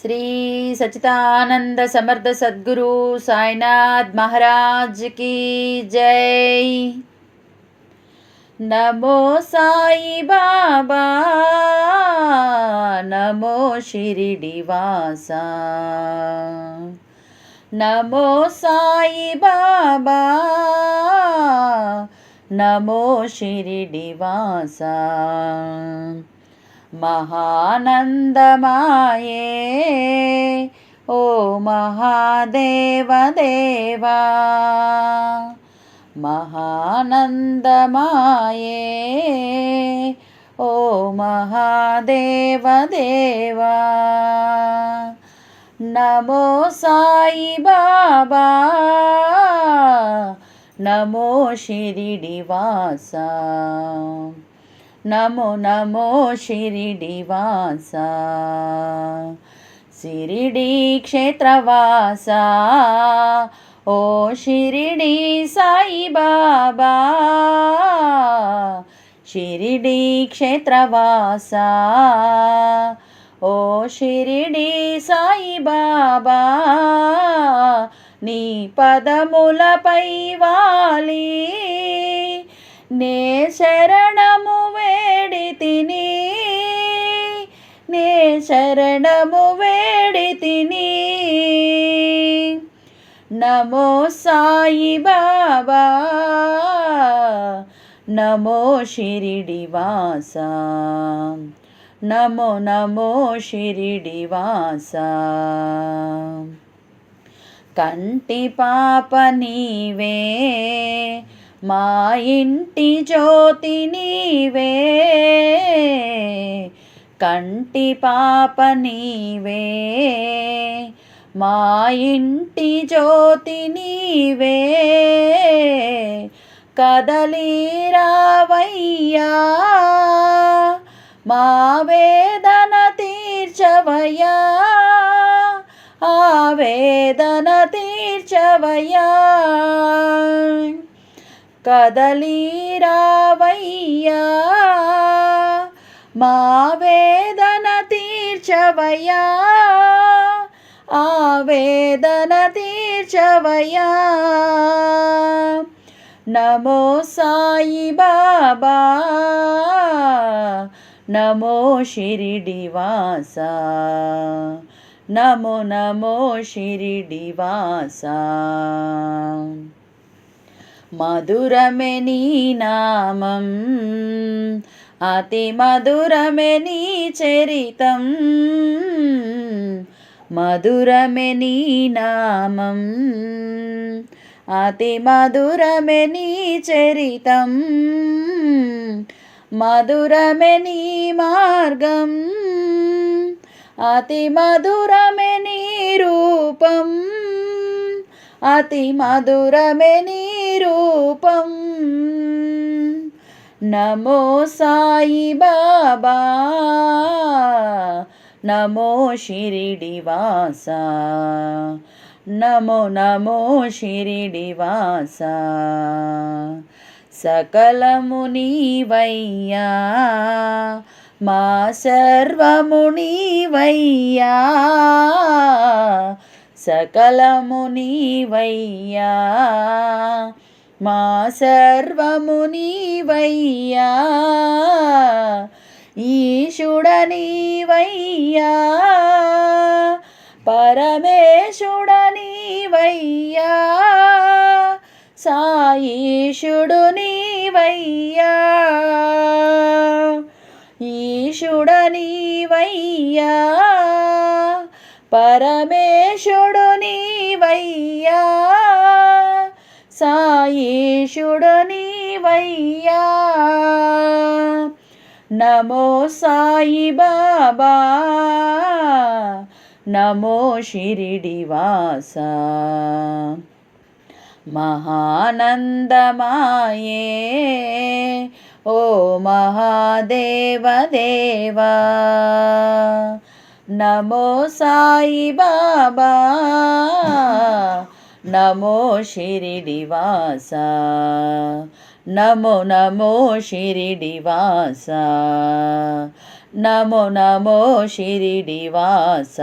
శ్రీ సచితానంద సమర్థ సద్గురు సాయినాథ్ మహారాజ్ की జై. నమో సాయి బాబా నమో షిరిడి వాసా నమో సాయి బాబా నమో షిరిడి వాసా మహానందమాయే. ఓ మహాదేవదేవా మహానందమాయే. ఓ మహాదేవదేవా నమో సాయి బాబా నమో శిరిడివాసా నమో నమో షిరిడి వాసా సిరిడి క్షేత్రవాసా ఓ షిరిడి సాయి బాబా షిరిడి క్షేత్రవాసా ఓ షిరిడి సాయి బాబా నీ పదములపై వాలి నే శరణము వేడి తిని నే శరణము వేడి తిని. నమో సాయి బాబా నమో షిరిడి వాసా నమో నమో షిరిడి వాసా. కంటి పాప నీవే మా ఇంటి జ్యోతి నీవే కంటి పాప నీవే. మా ఇంటి జ్యోతి నీవే కదలీరావయ్యా. మా వేదన తీర్చవయ్యా ఆ వేదన తీర్చవయ్యా. కదలీరావయ్యా మా వేదన తీర్చవయ్యా ఆవేదన తీర్చవయ్యా. నమో సాయి బాబా నమో శిరిడివాస నమో నమో శిరిడివాసా మధురమే నీ నామం. అతి మధురమే నీ చరితం. మధురమే నీ నామం. అతి మధురమే నీ చరితం. మధురమే నీ మార్గం. అతి మధురమే నీ రూపం. అతి మధురమే నీ రూపం. నమో సాయి బాబా. నమో షిరిడి వాసా నమో నమో షిరిడి వాసా సకలము నీవయ్యా. మా సర్వము నీవయ్యా. సకలము నీవయ్యా. మా సర్వము నీవయ్యా. ఈశుడ నీవయ్యా. పరమేశుడ నీవయ్యా. సాయిషుడు నీవయ్యా. ఈశుడ నీవయ్యా. పరమేశుడు నీవయ్యా. సాయిషుడు వయ్యా నమో సాయి బాబా నమో షిరిడి వాసా. మహానందమాయే. ఓ మహాదేవదేవా నమో సాయి బాబా నమో శిరిడివాస నమో నమో శిరిడివాస నమో నమో శిరిడివాస